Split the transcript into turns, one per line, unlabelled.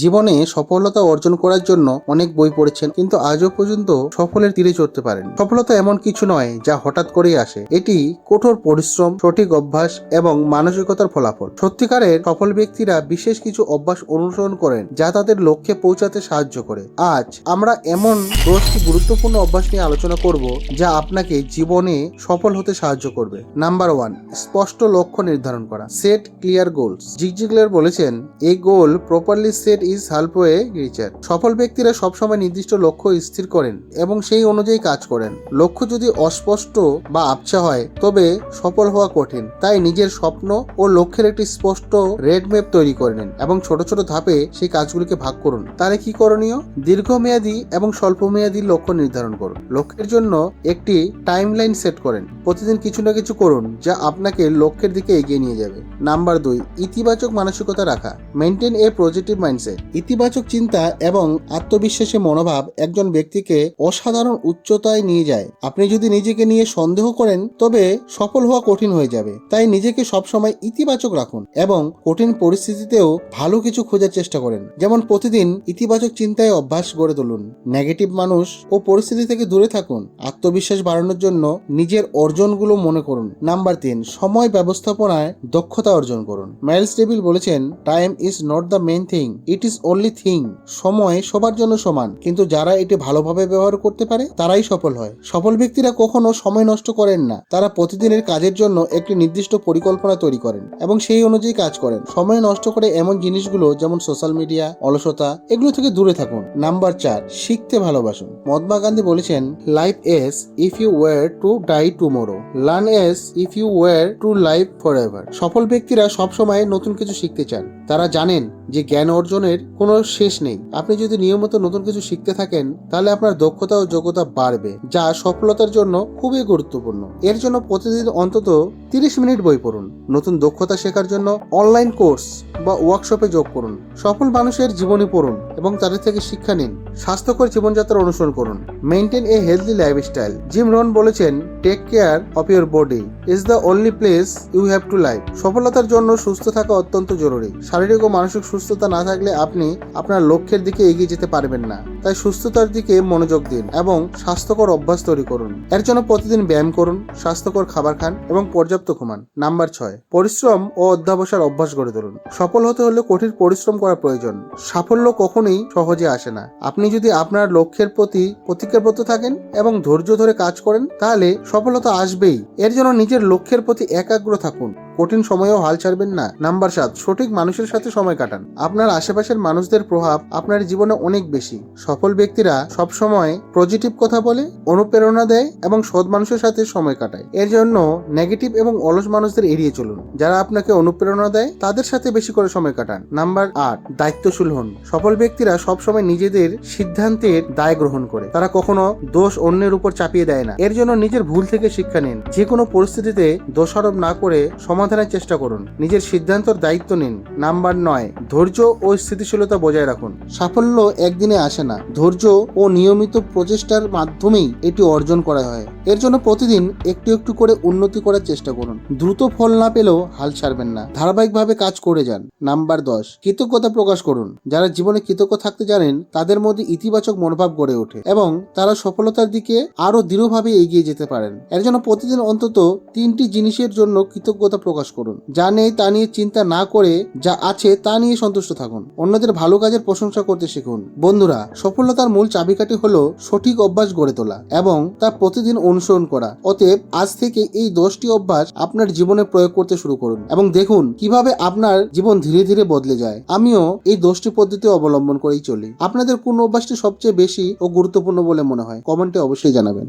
জীবনে সফলতা অর্জন করার জন্য অনেক বই পড়েছেন, কিন্তু আজও পর্যন্ত সফলের তীরে চড়তে পারেন। সফলতা এমন কিছু নয় যা হঠাৎ করেই আসে। এটি কঠোর পরিশ্রম, সঠিক অভ্যাস এবং মানসিকতার ফলাফল। সত্যিকারের সফল ব্যক্তিরা বিশেষ কিছু অভ্যাস অনুসরণ করেন যা তাদের লক্ষ্যে পৌঁছাতে সাহায্য করে। আজ আমরা এমন দশটি গুরুত্বপূর্ণ অভ্যাস নিয়ে আলোচনা করব যা আপনাকে জীবনে সফল হতে সাহায্য করবে। নাম্বার ওয়ান, স্পষ্ট লক্ষ্য নির্ধারণ করা। Set clear goals. জিগজিগলার বলেছেন এই goal properly set is halfway reached. সফল ব্যক্তিরা সবসময় নির্দিষ্ট লক্ষ্য স্থির করেন এবং সেই অনুযায়ী কাজ করেন। লক্ষ্য যদি অস্পষ্ট বা আবছা হয়, তবে সফল হওয়া কঠিন। তাই নিজের স্বপ্ন ও লক্ষ্যের একটি স্পষ্ট রেড ম্যাপ তৈরি করে নিন এবং ছোট ছোট ধাপে সেই কাজগুলিকে ভাগ করুন। তাহলে কি করণীয়? দীর্ঘমেয়াদী এবং স্বল্পমেয়াদী লক্ষ্য নির্ধারণ করুন। লক্ষ্যের জন্য একটি টাইমলাইন সেট করেন। প্রতিদিন কিছু না কিছু করুন, যা আপনাকে লক্ষ্যের দিকে এগিয়ে নিয়ে যাবে। নাম্বার দুই, ইতিবাচক মানসিকতা রাখা। মেনটেন এ পজিটিভ মাইন্ডসেট ইতিবাচক চিন্তা এবং আত্মবিশ্বাসী মনোভাব একজন ব্যক্তিকে অসাধারণ উচ্চতায় নিয়ে যায়। আপনি যদি নিজেকে নিয়ে সন্দেহ করেন, তবে সফল হওয়া কঠিন হয়ে যাবে। তাই নিজেকে সবসময় ইতিবাচক রাখুন এবং কঠিন পরিস্থিতিতেও ভালো কিছু খোঁজার চেষ্টা করেন। যেমন প্রতিদিন ইতিবাচক চিন্তায় অভ্যাস গড়ে তুলুন। নেগেটিভ মানুষ ও পরিস্থিতি থেকে দূরে থাকুন। আত্মবিশ্বাস বাড়ানোর জন্য নিজের অর্জনগুলো মনে করুন। নাম্বার তিন, সময় ব্যবস্থাপনায় দক্ষতা অর্জন করুন। মাইলস ডেভিল বলেছেন time is not the main thing it is only thing সময় সবার জন্য সমান। কিন্তু যারা এটি ভালোভাবে ব্যবহার করতে পারে, তারাই সফল হয়। সফল ব্যক্তিরা কখনো সময় নষ্ট করেন না। তারা প্রতিদিনের কাজের জন্য একটি নির্দিষ্ট পরিকল্পনা তৈরি করেন এবং সেই অনুযায়ী কাজ করেন। সময় নষ্ট করে এমন জিনিসগুলো যেমন সোশ্যাল মিডিয়া অলসতা, এগুলো থেকে দূরে থাকুন। নাম্বার চার, শিখতে ভালোবাসুন। মহাত্মা গান্ধী বলেছেন live as if you were to die tomorrow learn as if you were to live forever সফল ব্যক্তিরা সবসময় নতুন কিছু শিখতে চান। তারা জানেন যে জ্ঞান অর্জনের কোনো শেষ নেই। আপনি যদি নিয়মিত নতুন কিছু শিখতে থাকেন, তাহলে আপনার দক্ষতা ও যোগ্যতা বাড়বে, যা সফলতার জন্য খুবই গুরুত্বপূর্ণ। এর জন্য প্রতিদিন অন্তত তিরিশ মিনিট বই পড়ুন। নতুন দক্ষতা শেখার জন্য অনলাইন কোর্স বা ওয়ার্কশপে যোগ করুন। সফল মানুষের জীবনী পড়ুন এবং তাদের থেকে শিক্ষা নিন। স্বাস্থ্যকর জীবনযাত্রা অনুসরণ করুন। Maintain a healthy lifestyle. Jim Rohn বলেছেন take care of your body is the only place you have to live সফলতার জন্য সুস্থ থাকা অত্যন্ত জরুরি। শারীরিক ও মানসিক সুস্থতা না থাকলে আপনি আপনার লক্ষ্যের দিকে এগিয়ে যেতে পারবেন না। তাই সুস্থতার দিকে মনোযোগ দিন এবং স্বাস্থ্যকর অভ্যাস তৈরি করুন। এর জন্য প্রতিদিন ব্যায়াম করুন, স্বাস্থ্যকর খাবার খান এবং পর্যাপ্ত ঘুমান। নাম্বার ছয়, পরিশ্রম ও অধ্যাবসার অভ্যাস গড়ে তুলুন। সফল হতে হলে কঠিন পরিশ্রম করা প্রয়োজন। সাফল্য কখনোই সহজে আসে না। আপনি যদি আপনার লক্ষ্যের প্রতি প্রতিজ্ঞাবদ্ধ থাকেন এবং ধৈর্য ধরে কাজ করেন, তাহলে সফলতা আসবেই। এর জন্য নিজের লক্ষ্যের প্রতি একাগ্র থাকুন। কঠিন সময়েও হাল ছাড়বেন না। নাম্বার সাত, সঠিক মানুষের সাথে সময় কাটান। আপনার আশেপাশের মানুষদের প্রভাব আপনার জীবনে অনেক বেশি। সফল ব্যক্তিরা সব সময় পজিটিভ কথা বলে, অনুপ্রেরণা দেয় এবং সৎ মানুষের সাথে সময় কাটায়। এর জন্য নেগেটিভ এবং অলস মানুষদের এড়িয়ে চলুন। যারা আপনাকে অনুপ্রেরণা দেয়, তাদের সাথে বেশি করে সময় কাটান। নাম্বার আট, দায়িত্বশীল হন। সফল ব্যক্তিরা সবসময় নিজেদের সিদ্ধান্তের দায় গ্রহণ করে। তারা কখনো দোষ অন্যের উপর চাপিয়ে দেয় না। এর জন্য নিজের ভুল থেকে শিক্ষা নিন। যে কোনো পরিস্থিতিতে দোষারোপ না করে সমাধানের চেষ্টা করুন। নিজের সিদ্ধান্তর দায়িত্ব নিন। নাম্বার নয়, ধৈর্য ও স্থিতিশীলতা বজায় রাখুন। সাফল্য একদিনে আসে না। ধৈর্য ও নিয়মিত প্রচেষ্টার মাধ্যমেই এটি অর্জন করা হয়। এর জন্য প্রতিদিন একটু একটু করে উন্নতি করার চেষ্টা করুন। দ্রুত ফল না পেলেও হাল ছাড়বেন না। ধারাবাহিকভাবে কাজ করে যান। নাম্বার দশ, কৃতজ্ঞতা প্রকাশ করুন। যারা জীবনে কৃতজ্ঞ থাকতে জানেন, তাদের মধ্যে ইতিবাচক মনোভাব গড়ে ওঠে এবং তারা সফলতার দিকে আরও দৃঢ়ভাবে এগিয়ে যেতে পারেন। এর জন্য প্রতিদিন অন্তত তিনটি জিনিসের জন্য কৃতজ্ঞতা প্রকাশ করুন। যা নেই তা নিয়ে চিন্তা না করে যা আছে তা নিয়ে সন্তুষ্ট থাকুন। অন্যদের ভালো কাজের প্রশংসা করতে শিখুন। বন্ধুরা সফলতার মূল চাবিকাঠি হলো সঠিক অভ্যাস গড়ে তোলা এবং তা প্রতিদিন অনুসরণ করা। অতএব আজ থেকে এই দশটি অভ্যাস আপনার জীবনে প্রয়োগ করতে শুরু করুন এবং দেখুন কীভাবে আপনার জীবন ধীরে ধীরে বদলে যায়। আমিও এই দশটি পদ্ধতি অবলম্বন করেই চলি। আপনাদের কোন অভ্যাসটি সবচেয়ে বেশি ও গুরুত্বপূর্ণ বলে মনে হয়? কমেন্টে অবশ্যই জানাবেন।